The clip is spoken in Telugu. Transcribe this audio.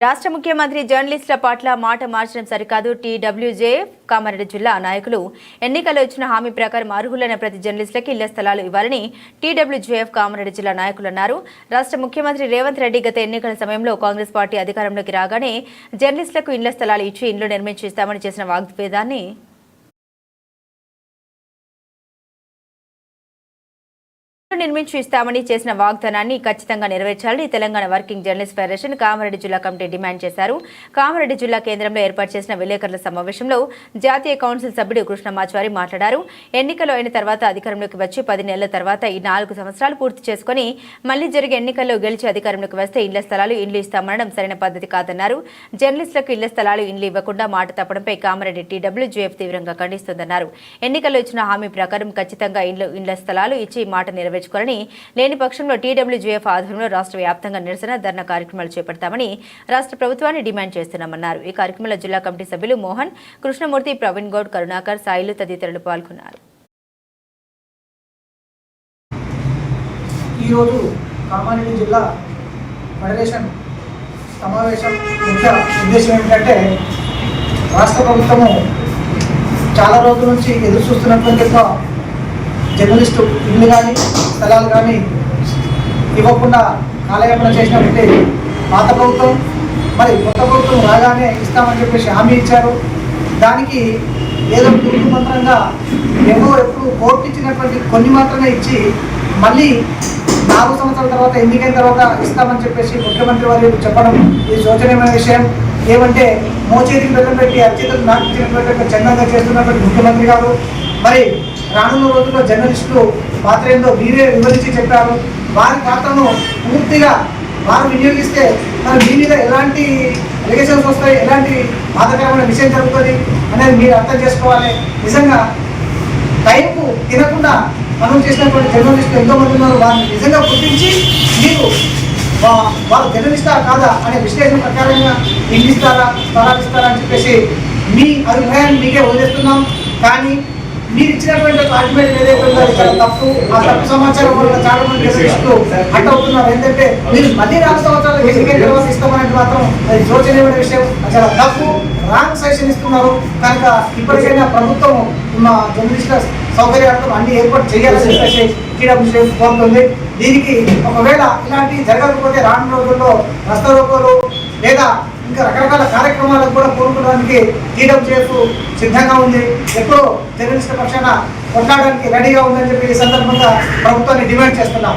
రాష్ట్ర ముఖ్యమంత్రి జర్నలిస్టుల పట్ల మాట మార్చడం సరికాదు. టీడబ్ల్యూజే కామారెడ్డి జిల్లా నాయకులు ఎన్నికల్లో ఇచ్చిన హామీ ప్రకారం అర్హులైన ప్రతి జర్నలిస్టులకు ఇళ్ళ స్థలాలు ఇవ్వాలని టీడబ్ల్యూజేఎఫ్ కామారెడ్డి జిల్లా నాయకులు అన్నారు. రాష్ట్ర ముఖ్యమంత్రి రేవంత్ రెడ్డి గత ఎన్నికల సమయంలో కాంగ్రెస్ పార్టీ అధికారంలోకి రాగానే జర్నలిస్టులకు ఇళ్ళ స్థలాలు ఇచ్చి ఇండ్లు నిర్మించిస్తామని చేసిన వాగ్వేదాన్ని ఇల్లు నిర్మించి ఇస్తామని చేసిన వాగ్దానాన్ని ఖచ్చితంగా నెరవేర్చాలని Telangana working journalist federation Kamareddy జిల్లా కమిటీ డిమాండ్ చేశారు. కామారెడ్డి జిల్లా కేంద్రంలో ఏర్పాటు చేసిన విలేకరుల సమావేశంలో జాతీయ కౌన్సిల్ సభ్యుడు కృష్ణమాచారి మాట్లాడారు. ఎన్నికలు అయిన తర్వాత అధికారంలోకి వచ్చి పది నెలల తర్వాత ఈ నాలుగు సంవత్సరాలు పూర్తి చేసుకుని మళ్ళీ జరిగే ఎన్నికల్లో గెలిచి అధికారంలోకి వస్తే ఇళ్ళ స్థలాలు ఇండ్లు ఇస్తామనడం సరైన పద్ధతి కాదన్నారు. జర్నలిస్టులకు ఇళ్ళ స్థలాలు ఇండ్లు ఇవ్వకుండా మాట తప్పడంపై కామారెడ్డి టీడబ్ల్యూజేఎఫ్ తీవ్రంగా ఖండిస్తోందన్నారు. ఎన్నికల్లో ఇచ్చిన హామీ ప్రకారం ఖచ్చితంగా ఇండ్లు ఇండ్ల స్థలాలు ఇచ్చి మాట నెరవేర్చుకోవాలని లేని పక్షంలో టీడబ్ల్యూజీఎఫ్ ఆధ్వర్యంలో రాష్ట్ర వ్యాప్తంగా నిరసన ధర్నా కార్యక్రమాలు చేపడతామని రాష్ట్ర ప్రభుత్వాన్ని డిమాండ్ చేస్తున్నామన్నారు. ఈ కార్యక్రమంలో జిల్లా కమిటీ సభ్యులు మోహన్ కృష్ణమూర్తి ప్రవీణ్ గౌడ్ కరుణాకర్ సాయిలు తదితరులు పాల్గొన్నారు. ఈరోజు కామారెడ్డి జిల్లా ఫెడరేషన్ సమావేశం ముఖ్య ఉద్దేశం ఏమిటంటే రాష్ట్ర ప్రభుత్వము చాలా రోజుల నుంచి ఎదురు చూస్తున్నటువంటి ఒక జర్నలిస్టు ఇల్లు కానీ స్థలాలు కానీ ఇవ్వకుండా కాలయాపన చేసినట్టే పాత ప్రభుత్వం మరి కొత్త ప్రభుత్వం రాగానే ఇస్తామని చెప్పేసి హామీ ఇచ్చారు. దానికి ఏదో తూర్పు మంత్రంగా ఎవరో ఎప్పుడు కోర్టు ఇచ్చినటువంటి కొన్ని మాత్రమే ఇచ్చి మళ్ళీ నాలుగు సంవత్సరాల తర్వాత ఎన్నికైన తర్వాత ఇస్తామని చెప్పేసి ముఖ్యమంత్రి వారు చెప్పడం ఇది శోచనీయమైన విషయం. ఏమంటే మోచేతికి బెల్లం పెట్టి అర్చితలు నాకు ఇచ్చినటువంటి చందంగా చేస్తున్నటువంటి ముఖ్యమంత్రి గారు. మరి రానున్న రోజుల్లో జర్నలిస్టులు పాత్ర ఏందో మీరే వివరించి చెప్పారు. వారి పాత్రను పూర్తిగా వారు వినియోగిస్తే మరి మీ మీద ఎలాంటి ఎలిగేషన్స్ వస్తాయి? ఎలాంటి బాధకరమైన విషయం జరుగుతుంది అనేది మీరు అర్థం చేసుకోవాలి. నిజంగా టైంకు తినకుండా మనం చేసినటువంటి జర్నలిస్టులు ఎంతోమంది ఉన్నారు. వారిని నిజంగా గుర్తించి మీరు వారు జర్నలిస్టా కాదా అనే విశ్లేషణ ప్రకారంగా నిందిస్తారా ఇస్తారా? స్థలాలు ఇస్తారా అని చెప్పేసి మీ అభిప్రాయాన్ని మీకే వదిలేస్తున్నాం. కానీ మీరు ఇచ్చినటువంటి ఆర్గ్యుమెంట్ ఏదైతే తప్పు. ఆ తప్పు సమాచారం వల్ల చాలా మంది జర్నలిస్టులు హట్ అవుతున్నారు ఏంటంటే మీరు మళ్ళీ నాలుగు సంవత్సరాలు ఎన్నికైన తర్వాత మాత్రం అది శోచనీయమైన విషయం. అది చాలా తప్పు. రాంగ్ సజెషన్ ఇస్తున్నారు. కనుక ఇప్పటికైనా ప్రభుత్వం ఉన్న జర్నలిస్టుల సౌకర్యార్థం అన్ని ఏర్పాటు చేయాలని చెప్పేసి టీడబ్ల్యూసీ కోరుతుంది. దీనికి ఒకవేళ ఇలాంటి జరగకపోతే రానున్న రోజుల్లో రస్తా రోకోలు లేదా ఇంకా రకరకాల కార్యక్రమాలకు కూడా కోరుకోవడానికి టీడబ్ల్యూఎఫ్ సిద్ధంగా ఉంది. ఎప్పుడో జర్నలిస్టుల పక్షాన కొట్లాడడానికి రెడీగా ఉందని చెప్పి ఈ సందర్భంగా ప్రభుత్వాన్ని డిమాండ్ చేస్తున్నాం.